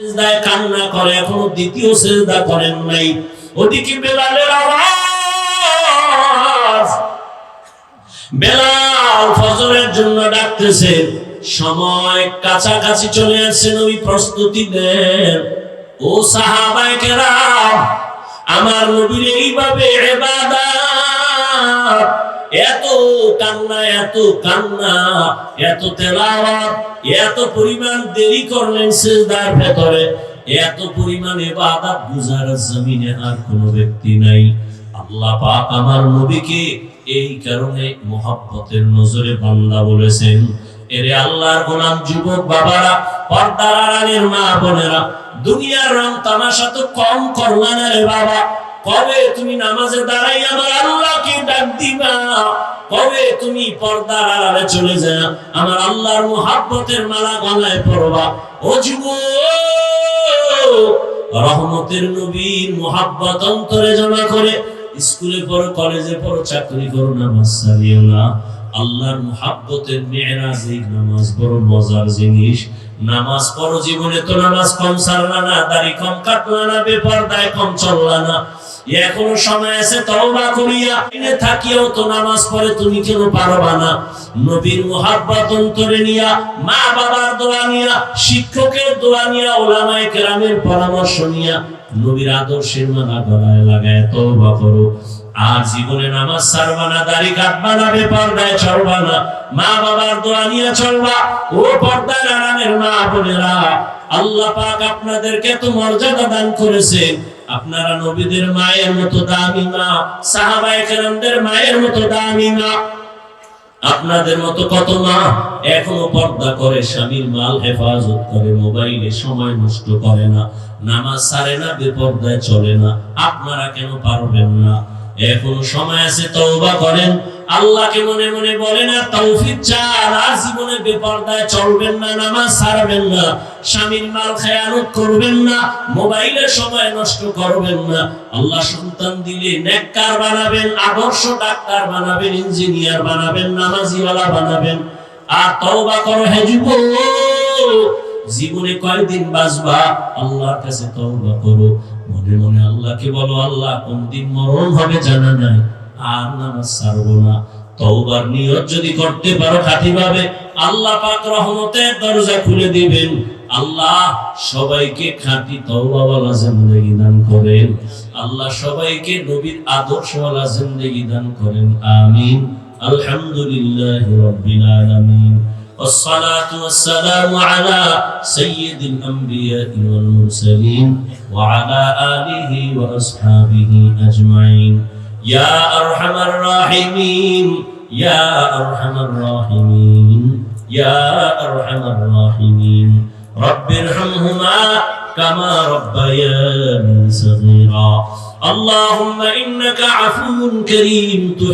সেজদায় কান্না করে, এখনও দ্বিতীয় সেজদা করেন নাই। ওদিকে বেলালের আওয়াজ। বেলাল ফজরের জন্য ডাকতেছে। সময় কাছাকাছি চলে আসছে নবী প্রস্তুতি দেন ও সাহাবায়ে কেরাম, আমার নবীর এইভাবে ইবাদত এত কান্না এত কান্না, এত তেলাওয়াত, এত পরিমাণ দেরি করলেন সেজদার ভেতরে, এত পরিমাণ ইবাদত বুঝার জমিনে আর কোনো ব্যক্তি নাই। আল্লাহ পাক আমার নবীকে এই কারণে মোহাব্বতের নজরে বান্দা বলেছেন, এরে আল্লাহর গোলাম যুবক বাবারা, পর্দার আড়ালের মা বোনেরা, দুনিয়ার রং তামাশা তো কম করলা না রে বাবা। কবে তুমি নামাজে দাঁড়াই আমার রহমতের নবীর মোহাব্বত অন্তরে জমা করে স্কুলে পড়ো, কলেজে পড়ো, চাকরি করো, নামাজ ছাড়িও না। আল্লাহর মোহাব্বতের মেয়েরাজ এই নামাজ বড় মজার জিনিস। নামাজ পড়ো, জীবনে তো নামাজ কম সারলা না, দাড়ি কম কাটলা না, বেপরদায় কম চললা না। এখনও সময় আছে, তওবা করিয়া এনে থাকিও তো নামাজ পড়ে তুমি কেন পারবা না? নবীর মোহাব্বত অন্তরে নিয়া, মা বাবার দোয়া নিয়া, শিক্ষকের দোয়া নিয়া, ওলামায়ে কেরামের পরামর্শ নিয়া নবীর আদর্শের মালা গলায় লাগায়, তওবা করো। আর জীবনে নামাজ ছাড়বা না, দাড়ি কাটবা না, বেপরদায় চলবা না, মা বাবার দোয়া নিয়ে চলবা। ও পর্দার আরামের মা বোনেরা, আল্লাহ পাক আপনাদেরকে তো মর্যাদা দান করেছেন। আপনারা নবীদের মায়ের মতো দামি না সাহাবায়ে কেরামদের মায়ের মতো দামি না আপনাদের মতো কত মা? এখনও পর্দা করে স্বামীর মাল হেফাজত করে, মোবাইলে সময় নষ্ট করে না, নামাজ সারে না, বেপর্দায় চলে না। আপনারা কেন পারবেন না? এখনও সময় আছে, তওবা করেন। আল্লাহকে মনে মনে বলেন আর তৌফিক চান, আর জীবনে বেপর্দায় চলবেন না, নামাজ ছাড়বেন না, স্বামীর মাল খেয়ানত করবেন না, মোবাইলের সময় নষ্ট করবেন না। আল্লাহ সন্তান দিলে নেককার বানাবেন, আদর্শ ডাক্তার বানাবেন, ইঞ্জিনিয়ার বানাবেন, নামাজিওয়ালা বানাবেন। আর তওবা করো, হে যুবক, জীবনে কয়দিন বাঁচবা? আল্লাহর কাছে তওবা করো। মনে মনে আল্লাহকে বলো, আল্লাহ কোন দিন মরণ হবে জানা নাই? আর নামাজ ছাড়বো না তওবার নিয়ত যদি করতে পারো খাঁটিভাবে আল্লাহ পাক রহমতের দরজা খুলে দিবেন আল্লাহ সবাইকে খাঁটি তওবাওয়ালা জিন্দেগি দান করেন আল্লাহ সবাইকে নবীর আদর্শওয়ালা জিন্দেগি দান করেন আমিন আলহামদুলিল্লাহ রাব্বিল আলামিন والصلاة والسلام على سيد الأنبياء والمرسلين وعلى آله وأصحابه أجمعين يا أرحم الراحمين يا أرحم الراحمين يا أرحم الراحمين رب ارحمهما كما ربياني صغيرا اللهم إنك عفو كريم تحب